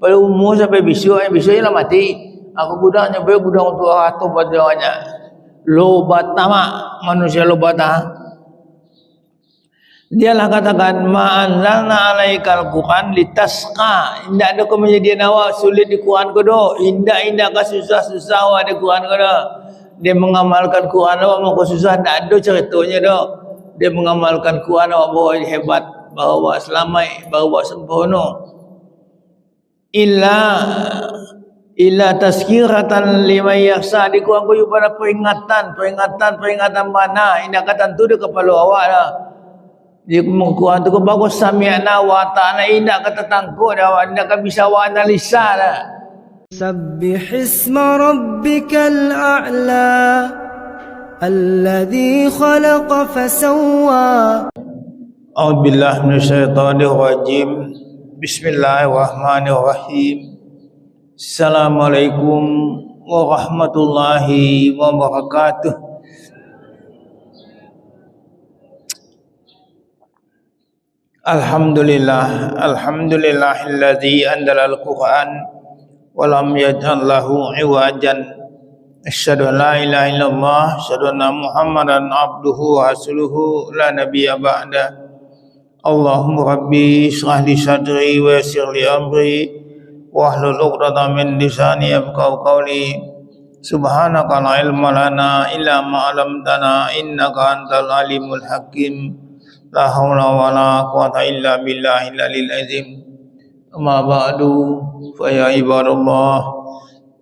Pada umur sampai besok, yang besok ialah mati. Aku budaknya, baik budak untuk ratus badannya. Lobat tamak, manusia lobat tamak. Dialah katakan ma'anzalna alaikal Quran litasqa. Indak ada kau menjadi awak sulit di Quran kau do. Indak indak kau susah-susah awak di Quran kau do. Dia mengamalkan Quran awak mau kau susah tak ada ceritanya do. Dia mengamalkan Quran awak bawa hebat, bawa selamat, bawa sempurna Illa illa tazkiratan liman yakhsha di Quran kau pada peringatan, peringatan, peringatan mana? Indak kata tu dia kepala awak dah dia mengkuat tu bagus sami'na wa ta'ala indak kata tangkut dah indak kan bisa wa analisa dah سبح اسم ربك الأعلى الذي خلق فسوى أعوذ بالله من الشيطان الرجيم Bismillahirrahmanirrahim. Assalamualaikum warahmatullahi wabarakatuh. Alhamdulillah Alhamdulillahilladzi andal al-Quran Walam yajallahu iwajan. Asyadu la ilaha illallah Asyadu anna muhammadan abduhu wa asuluhu La nabiyya ba'dah اللهم ربي اشرح لي صدري ويسر لي أمري واحلل عقدة من لساني يفقهوا قولي. سبحانك لا علم لنا إلا ما علمتنا إنك أنت العليم الحكيم. لا حول ولا قوة إلا بالله العلي العظيم. أما بعد فيا عباد الله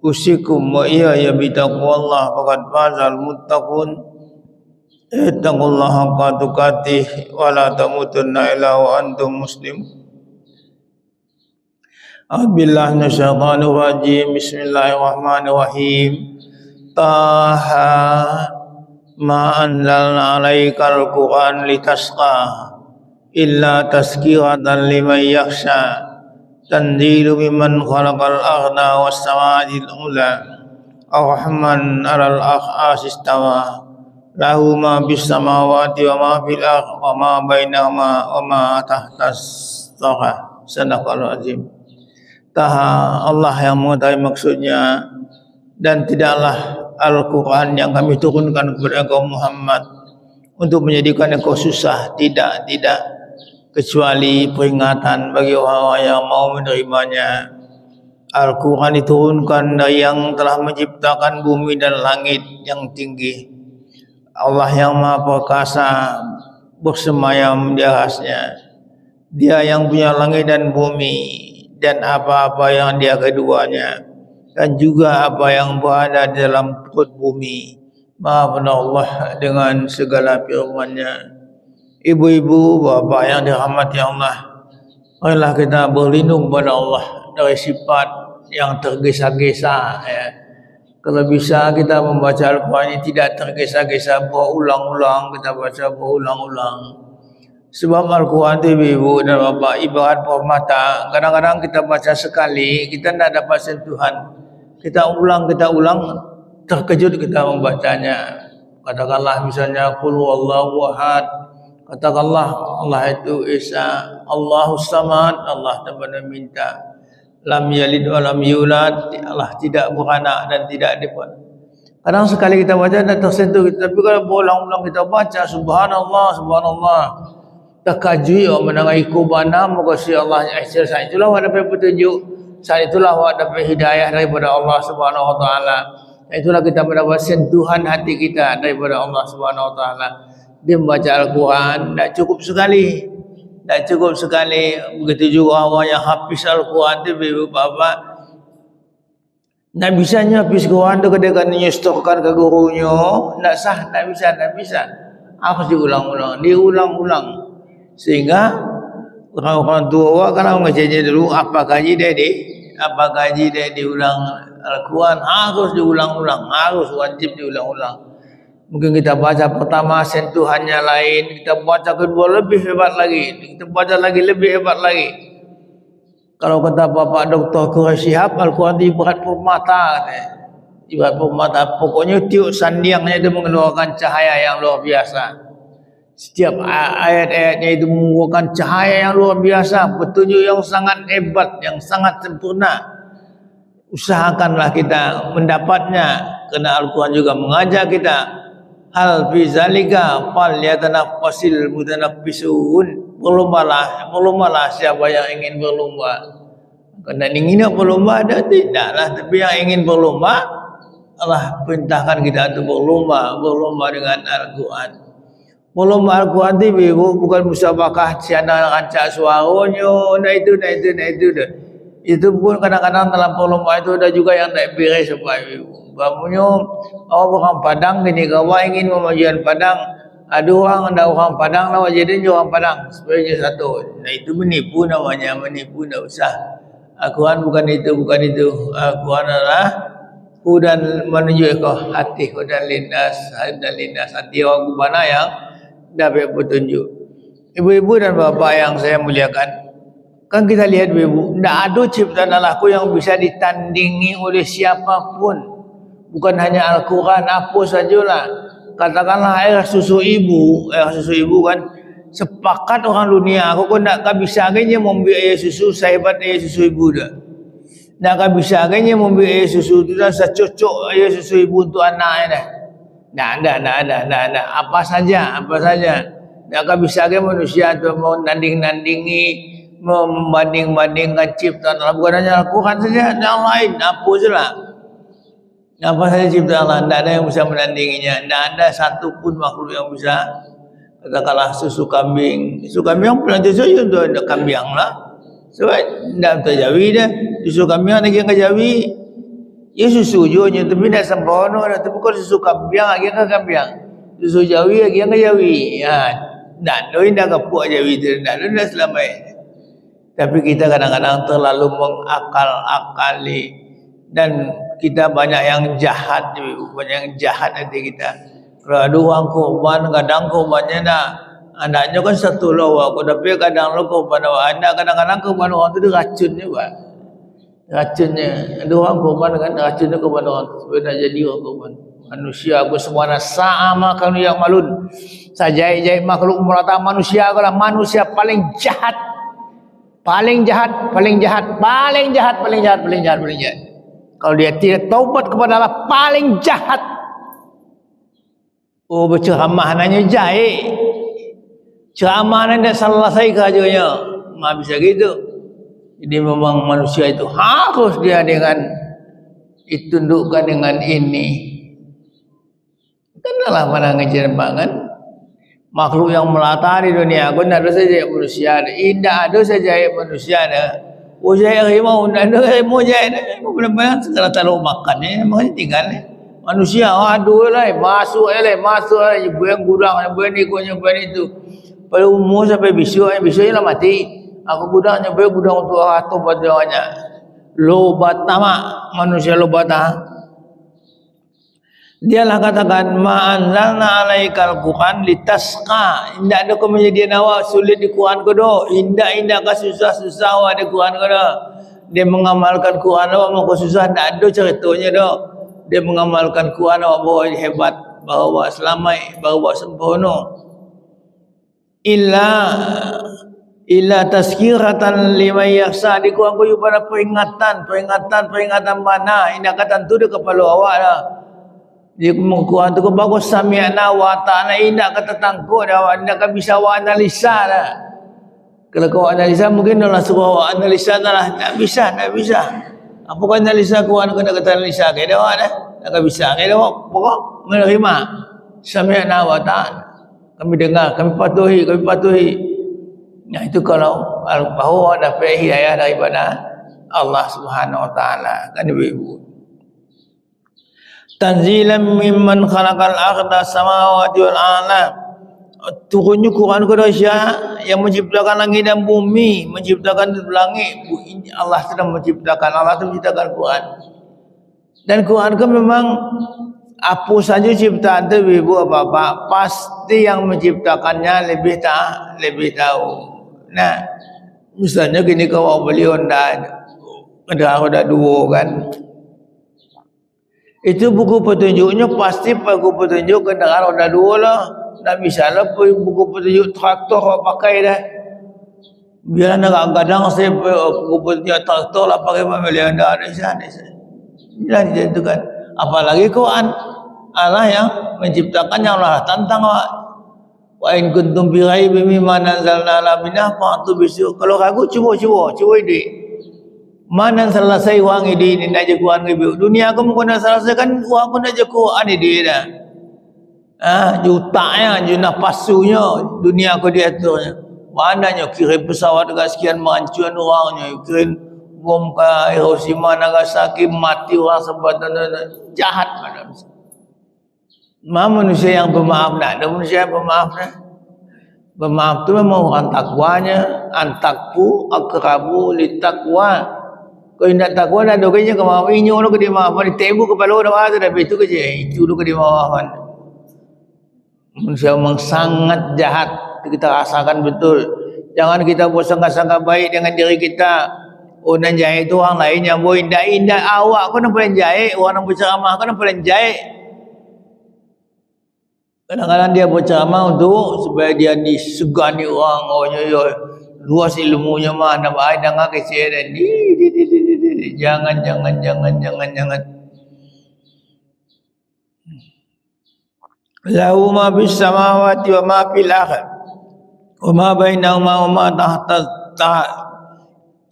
أوصيكم وإياي بتقوى الله فقد فاز المتقون. Faqad fazal muttaqun Ittaqullah haqqa tukatih Wa la tamutunna ila wa antum muslim. A'udbillah nasyaitanir rajim. Bismillahirrahmanirrahim. Taha ma anzalna alaikal quran litasqa illa tazkiratan liman yakhsha. Tanzilu mimman khalaqal arda was samawati ula. Ar-rahman alal akhas istawa lahu ma bis samawati wa ma fil ardh wa ma bainahuma wa ma tahtas thara sadaqal azim taha Allah yang mengetahui maksudnya dan tidaklah Al-Quran yang kami turunkan kepada engkau Muhammad untuk menjadikan engkau susah. Tidak tidak. Kecuali peringatan bagi orang-orang yang mau menerimanya. Al-Quran diturunkan dari yang telah menciptakan bumi dan langit yang tinggi Allah yang maha perkasa bersemayam di atasnya dia yang punya langit dan bumi dan apa-apa yang dia keduanya dan juga apa yang berada di dalam perut bumi. Maha benar Allah dengan segala firman-Nya. Ibu-ibu, bapa yang dirahmati Allah, marilah kita berlindung kepada Allah dari sifat yang tergesa-gesa. Ya. Kalau bisa kita membaca Al-Quran ini tidak tergesa-gesa berulang-ulang, kita baca berulang-ulang. Sebab Al-Quran itu ibu-ibu dan bapak ibarat permata. Kadang-kadang kita baca sekali, kita tidak dapat sentuhan. Kita ulang kita ulang terkejut kita membacanya. Katakanlah misalnya qul huwallahu ahad. Katakanlah Allah itu Isa Allahu samad. Allah taala minta lam yalid wa lam yulad Allah tidak beranak dan tidak dipun kadang sekali kita baca dan tersentuh kita tapi kalau berulang-ulang kita baca subhanallah subhanallah terkajui orang mendengar ikubana moga si Allah ihsan itulah ada petunjuk saat itulah dapat hidayah daripada Allah Subhanahu Wa Taala. Itulah kita mendapat sentuhan hati kita daripada Allah Subhanahu Wa Taala. Dia membaca Al-Quran tidak cukup sekali. Tak cukup sekali. Begitu juga orang yang hafiz Al-Quran itu ibu bapa. Tak bisa hafiz Quran itu ketika nyestorkan ke gurunya. Tak sah, tak bisa, tak bisa. Harus diulang-ulang. Diulang-ulang. Sehingga orang-orang tua awak kalau ngajanya dulu apa gaji dia di apa gaji dia diulang Al-Quran harus diulang-ulang harus wajib diulang-ulang mungkin kita baca pertama sentuhannya lain. Kita baca kedua lebih hebat lagi. Kita baca lagi lebih hebat lagi. Kalau kata Bapak Dr. Quraisyihab Al-Quran itu ibarat permata. Ibarat permata. Pokoknya tiup sandiangnya itu mengeluarkan cahaya yang luar biasa. Setiap ayat-ayatnya itu mengeluarkan cahaya yang luar biasa, petunjuk yang sangat hebat, yang sangat sempurna. Usahakanlah kita mendapatnya. Kerana Al-Quran juga mengajar kita hal fi zalika fal yatanaffasil mutanaffisun berlombalah berlombalah siapa yang ingin berlomba. Kerana ingin berlomba ada tidaklah. Tapi yang ingin berlomba Allah perintahkan kita untuk berlomba. Berlomba dengan Al-Quran. Berlomba Al-Quran itu bukan musabakah siapa rancak suaranya nah itu nah itu nah itu dah pun kadang-kadang dalam perlomba itu ada juga yang tak beres supaya ibu. Oh orang Padang gini kalau ingin memajukan Padang ada orang ada orang Padang lah jadi orang Padang sebenarnya satu. Nah itu menipu namanya menipu tidak usah. Al-Quran bukan itu bukan itu. Al-Quran adalah hudan menuju ke hati hudan lindas dan lindas hati orang mana yang dapat petunjuk. Ibu-ibu dan bapa yang saya muliakan, Kan kita lihat ibu, tidak ada ciptaan Allahku yang bisa ditandingi oleh siapa pun. Bukan hanya Al-Quran, apa sajalah. Katakanlah air susu ibu, air susu ibu kan, sepakat orang dunia, aku kan tak bisa aja membeli air susu sehebat air susu ibu dah. Tak bisa aja membeli air susu itu dah secocok air susu ibu untuk anak dah. Tak ada, tak ada, tak ada. Apa saja, apa saja. Tak bisa aja manusia tu mau nanding-nandingi membanding-bandingkan ciptaan Allah bukan hanya Al-Quran saja yang lain. Apa saja apa saja ciptaan Allah tidak ada yang bisa menandinginya. Tidak ada satu pun makhluk yang bisa. Katakanlah susu kambing. Susu kambing pernah susu itu untuk ada kambing lah. Sebab tidak terjawi dia. Susu kambing lagi yang kejawi ya susu juga tapi tidak sempurna tapi kalau susu kambing lagi yang kambing. Susu jawi lagi yang kejawi ya. Dan doi dah kapuk jawi tu. Dan doi dah selama ini tapi kita kadang-kadang terlalu mengakal-akali. Dan kita banyak yang jahat banyak yang jahat nanti kita. Kalau ada orang korban kadang korbannya nak anaknya kan satu lawa. Aku tapi kadang lo korban awak anak kadang-kadang korban orang tu dia racun juga racunnya ada orang korban kan racunnya korban orang tu. Sebenarnya jadi orang korban. Manusia aku semua sama kalau yang malun. Sajai-jai makhluk merata manusia adalah manusia paling jahat paling jahat, paling jahat, paling jahat, paling jahat, paling jahat, paling jahat. Kalau dia tidak taubat kepada Allah, paling jahat. Oh, berceramah nanya jahit. Ceramah nanya selesai kajanya. Nggak bisa gitu. Jadi memang manusia itu harus dia dengan ditundukkan dengan ini. Kenalah mana ngejar banget makhluk yang melata di dunia tidak ada saja manusia tidak ada saja manusia ada saya harimau ada harimau harimau benar-benar segala taruh makan ni. Makanya tinggal ni. Manusia aduh lah masuk lah masuk lah ibu yang gudang ibu yang ni ibu yang itu pada umur sampai besok besok lah mati. Aku gudang nyampe gudang untuk atau pada banyak lobat tamak manusia lobat tamak Dialah katakan ma'anzalna alaikal Quran litasqa. Indak ada menjadi awak sulit di Quran kau do. Indak indak kau susah-susah awak di Quran kau do. Dia mengamalkan Quran awak mau susah tak ada ceritanya do. Dia mengamalkan Quran awak bawa hebat, bawa selamat, bawa sempurna. Illa illa tazkiratan liman yakhsha di Quran kau pada peringatan, peringatan, peringatan mana? Indak kata tu dia kepala awak dah dia mengukuhan tu bagus sami'na wa ta'ala indah kata tangkut dah awak. Kan bisa awak analisa dah. Kalau kau analisa mungkin dah suruh awak analisa dah lah. Tak bisa tak bisa. Apa kau analisa kau kena kata analisa ke dah awak dah. Tak bisa ke dah awak pokok menerima. Sami'na wa ta'ala kami dengar kami patuhi kami patuhi. Nah itu kalau bahawa dapat hidayah daripada Allah Subhanahu Wa Taala. Kan ibu-ibu tanzilan mimman khalaqal arda samawati wal alam turunnya Quran kepada yang menciptakan langit dan bumi menciptakan langit Allah sedang menciptakan Allah sedang menciptakan Quran. Dan Quran kan memang apa saja ciptaan itu ibu apa pasti yang menciptakannya lebih tak lebih tahu. Nah misalnya gini kalau beliau ndak ada ada dua kan itu buku petunjuknya pasti buku petunjuk kendaraan roda dua lah. nak bisa lah pergi buku petunjuk traktor kau pakai dah. Biar nak kadang saya buku petunjuk traktor lah pakai pemilihan dah ada sana. Inilah dia tu kan. Apalagi Quran Allah yang menciptakan yang Allah tantang awak. Wa in kuntum bi ghaibin mimma nazzalna ala binah fa'tu bisu. Kalau ragu cuba cuba, cuba ini. Mana selesai wang ini ni nak jago an ibu. Dunia aku mungkin nak selesaikan wang aku nak jago an ini dah. Ah, juta ya, juna pasunya dunia aku diaturnya. Mananya kirim pesawat dengan sekian mancuan orangnya, kirim bom ke Hiroshima Nagasaki mati orang sebatan jahat pada Ma manusia yang pemaaf nak ada manusia yang pemaaf nak. Pemaaf tu memang orang takwanya, antakpu akrabu li takwa. Kau nak takwa dah dok kerja kemau inyo lo ke maaf. Ni tebu kepala dah ada dah. Itu kerja. Itu lo ke maaf Manusia memang sangat jahat. Kita rasakan betul. Jangan kita bersangka-sangka baik dengan diri kita. Oh nan jahit tu orang lain yang boleh indah. Indah awak kau nak boleh jahit. Orang nak berceramah kau nak boleh jahit. Kadang-kadang dia berceramah untuk supaya dia disegani orang. Oh yo yo luas ilmunya mah nak baik dengan kecil dan di di di di di di. Jangan jangan jangan jangan jangan. Lahu ma bis samawati wa ma fil ardh wa ma bainahuma wa ma tahta ta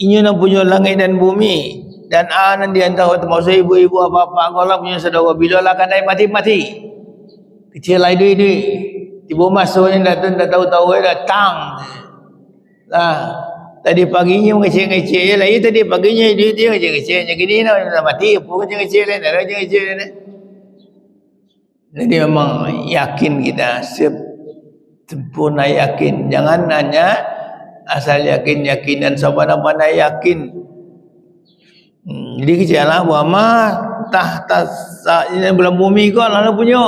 ini nak punya langit dan bumi. Dan anan di antara termasuk ibu-ibu apa-apa kalau punya saudara. Bila lah kan mati mati kecil lagi duit tiba masuknya datang dah tahu-tahu datang lah tadi paginya ngecil-ngecil lagi tadi paginya dia dia ngecil-ngecil macam ni nak mati apa ngecil-ngecil lain ada ngecil lain jadi memang yakin kita sempurna yakin. Jangan hanya asal yakin yakin. Dan sabana-bana yakin. Hmm, jadi kejalah wama tahta ini bulan bumi kau lalu punya.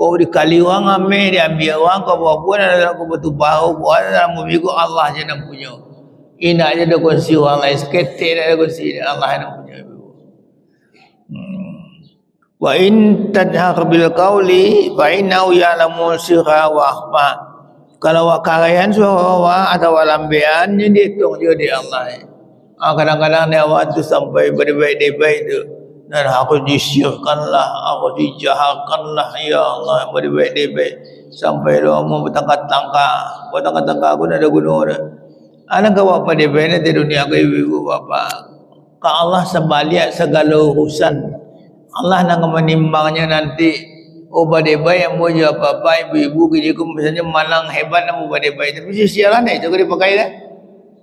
Kau dikali orang ame diambil orang kau bawa pun ada kau betul bahu buat dalam kau Allah je nak punya. Ini aja dah kunci orang lain seketir dah kunci Allah yang punya. Wa in tadhar bil qawli fa innahu ya'lamu sirra wa akhfa. Kalau wa karayan suara wa atau lambian ni dihitung dia di Allah. Ah kadang-kadang dia awak tu sampai berbaik-baik tu. Dan aku disirkanlah, aku dijahalkanlah ya Allah berbaik-baik sampai lo mau bertangkap-tangkap, bertangkap-tangkap aku nak ada gunung dah. Anak kau apa dia? Benar di dunia kau ibu bapa. Ka Allah sebalik segala urusan. Allah nak menimbangnya nanti. Oh badai baik yang mau jawab apa ibu-ibu kerja ku misalnya malang hebat nak badai baik tapi si siaran itu kau dipakai dah.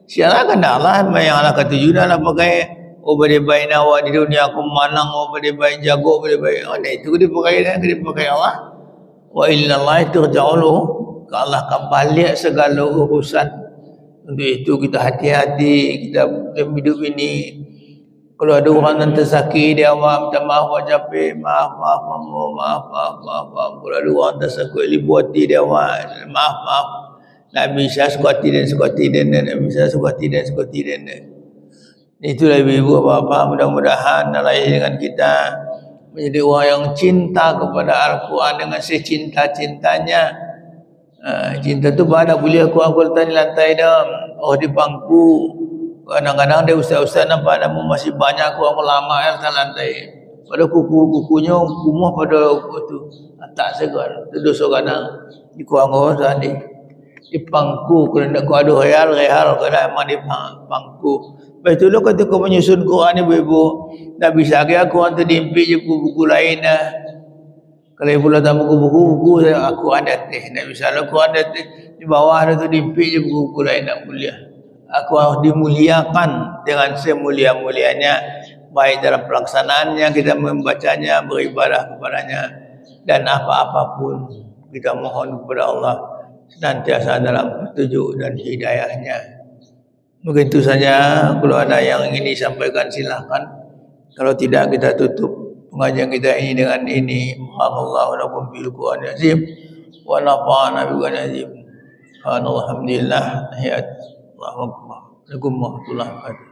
Siaran kan Allah yang Allah kata juga lah pakai badai baik nak di dunia aku malang oh badai baik jago badai baik oh nah, itu kau dipakai dah kau dipakai Allah wa illa Allah itu jauh ke Allah kembali segala urusan. Untuk itu kita hati-hati kita hidup ini. Kalau ada orang yang tersakit dia awak minta maaf awak capek maaf maaf maaf maaf maaf maaf maaf, maaf. kalau ada orang tersakit libu hati dia awak maaf maaf. Dan suka hati dan nak bisa suka hati dan suka hati dan itulah ibu bapa mudah-mudahan lahir dengan kita menjadi orang yang cinta kepada Al-Quran dengan secinta-cintanya uh, cinta tu pada boleh aku aku letak di lantai dah oh di bangku Kadang-kadang dia ustaz-ustaz nampak nama masih banyak aku lama yang atas lantai. Pada kuku-kukunya kumuh pada itu. Tak segan. Itu dosa kadang. Di kuang orang tadi. Di pangku. Kerana aku ada. Kerana memang di pangku. Lepas itu lo kata kau menyusun Quran ni ibu-ibu. Tak bisa lagi aku hantar dimpi je buku-buku lain dah. Kalau ibu datang buku-buku, buku aku ada teh. Tak bisa lah aku ada teh. Di bawah ada tu dimpi je buku-buku lain nak kuliah aku harus dimuliakan dengan semulia-mulianya baik dalam pelaksanaannya kita membacanya beribadah kepadanya dan apa-apapun kita mohon kepada Allah senantiasa dalam petunjuk dan hidayahnya mungkin itu saja kalau ada yang ingin disampaikan silahkan kalau tidak kita tutup pengajian kita ini dengan ini. Wa lakum bil Qur'an azim wa nafa'ana bi azim. Alhamdulillah. Assalamualaikum warahmatullahi wabarakatuh.